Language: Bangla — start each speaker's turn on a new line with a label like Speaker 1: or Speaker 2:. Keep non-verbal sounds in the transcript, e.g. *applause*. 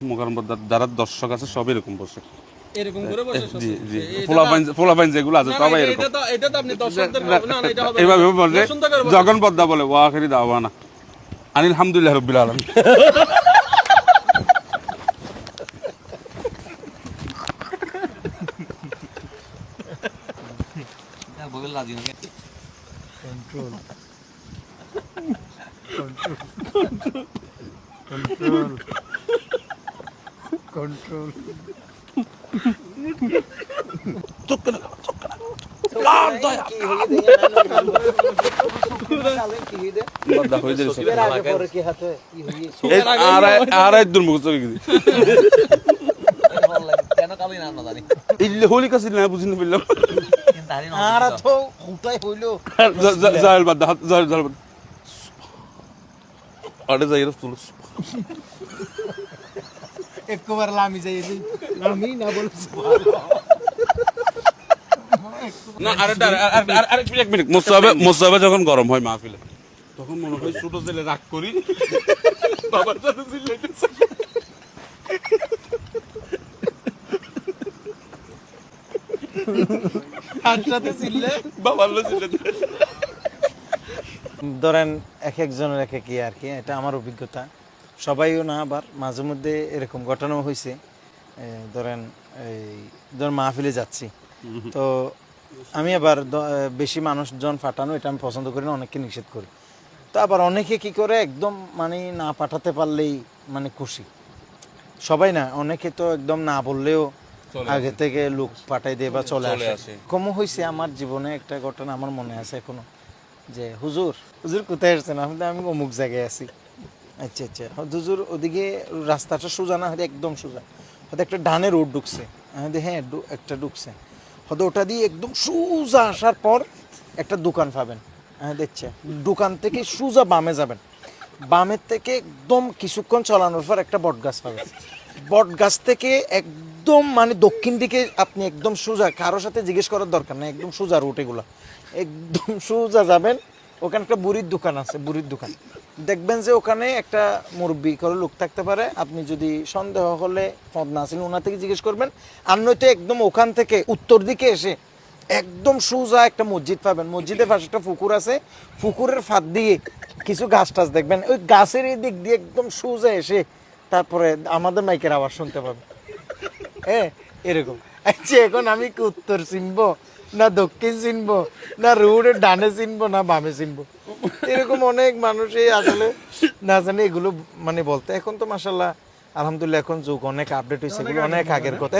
Speaker 1: মোকারম যারা দর্শক আছে সব এরকম বসে।
Speaker 2: এরকম করে বসে
Speaker 1: জি জি।
Speaker 2: এটা
Speaker 1: ফোলাপাইন
Speaker 2: তো-
Speaker 1: ফোলাপাইন যেগুলো আছে
Speaker 2: না, না,
Speaker 1: সবাই এরকম।
Speaker 2: এটা তো- এটা তো আপনি দর্শকদের না, না, এটা হবে
Speaker 1: এইভাবে বলে যখন পদ্মা বলে ওয়াখিরি দাওয়ানা। আনিল হামদুলিল্লাহ রব্বিল আলামিন।
Speaker 3: বগল রাজি না
Speaker 4: control. *laughs* control control
Speaker 1: পদ্মা হয়ে যাচ্ছে
Speaker 4: কি হাতে কি হই
Speaker 1: এই আড়াই আড়াই দূর মুখ চলে গেছে
Speaker 3: কেন কালি না না জানি
Speaker 1: ইল্লে হোলি কাছে না বুঝিনি পেলাম
Speaker 3: কিন্তু দাড়ি না
Speaker 4: আর তো হুটাই হইল
Speaker 1: জাহেল বাদ হাত জাহেল জাহেল বাদ আরে যাই রে তুলস
Speaker 4: একবার লামি যাই লামি না বল
Speaker 1: না আরেকটা আর- আর- আর- আরেক এক মিনিট। মোসাবে মোসাবে যখন গরম হয় মাহফিলে তখন মনে হয় ছোট ছেলে রাগ করি। বাবার সাথে চিল্লাইতে
Speaker 4: ধরেন এক একজনের এক এক ইয়ে আর কি এটা আমার অভিজ্ঞতা। সবাইও না আবার মাঝে মধ্যে এরকম ঘটনাও হয়েছে ধরেন এই ধরেন মাহফিলে যাচ্ছি। তো আমি আবার বেশি মানুষজন পাঠানো এটা আমি পছন্দ করি না অনেককে নিষেধ করি। তো আবার অনেকে কি করে একদম মানে না পাঠাতে পারলেই মানে খুশি। সবাই না অনেকে তো একদম না বললেও আগে থেকে লোক পাঠাই দিয়ে বা চলে আসে।
Speaker 1: আসে।
Speaker 4: কমও হয়েছে আমার জীবনে একটা ঘটনা আমার মনে আছে এখনও যে হুজুর হুজুর কোথায় আসছেন? আমি তো আমি অমুক জায়গায় আছি। আচ্ছা আচ্ছা। হুজুর, ওদিকে রাস্তাটা সোজা না? হয়তো একদম সোজা। হয়তো একটা ডানে রোড ঢুকছে। হ্যাঁ একটা ঢুকছে। হয়তো ওটা দিয়ে একদম সোজা আসার পর একটা দোকান পাবেন। হ্যাঁ দেখছে। দোকান থেকে সোজা বামে যাবেন। বামের থেকে একদম কিছুক্ষণ চলানোর পর একটা বট গাছ পাবেন। বট গাছ থেকে একদম মানে দক্ষিণ দিকে আপনি একদম সোজা কারোর সাথে জিজ্ঞেস করার দরকার নেই, একদম সোজা রুট এগুলো। একদম সোজা যাবেন ওখানে একটা বুড়ির দোকান আছে, বুড়ির দোকান। দেখবেন যে ওখানে একটা মুরব্বী করে লোক থাকতে পারে, আপনি যদি সন্দেহ হলে পদ না আসেন ওনার থেকে জিজ্ঞেস করবেন। আর নয়তো একদম ওখান থেকে উত্তর দিকে এসে একদম সোজা একটা মসজিদ পাবেন। মসজিদের পাশে একটা পুকুর আছে পুকুরের ফাঁদ দিয়ে কিছু গাছ টাছ দেখবেন। ওই গাছের এই দিক দিয়ে একদম সোজা এসে তারপরে আমাদের মাইকের আওয়াজ শুনতে পাবেন। হ্যাঁ এরকম। আচ্ছা এখন আমি কি উত্তর চিনবো? না দক্ষিণ চিনবো না রুড়ে ডানে চিনবো না বামে চিনবো। এরকম অনেক মানুষই আসলে না জানে এগুলো মানে বলতে। এখন তো মাসাল্লাহ আলহামদুলিল্লাহ এখন যুগ অনেক আপডেট হয়েছে এগুলো অনেক আগের কথা।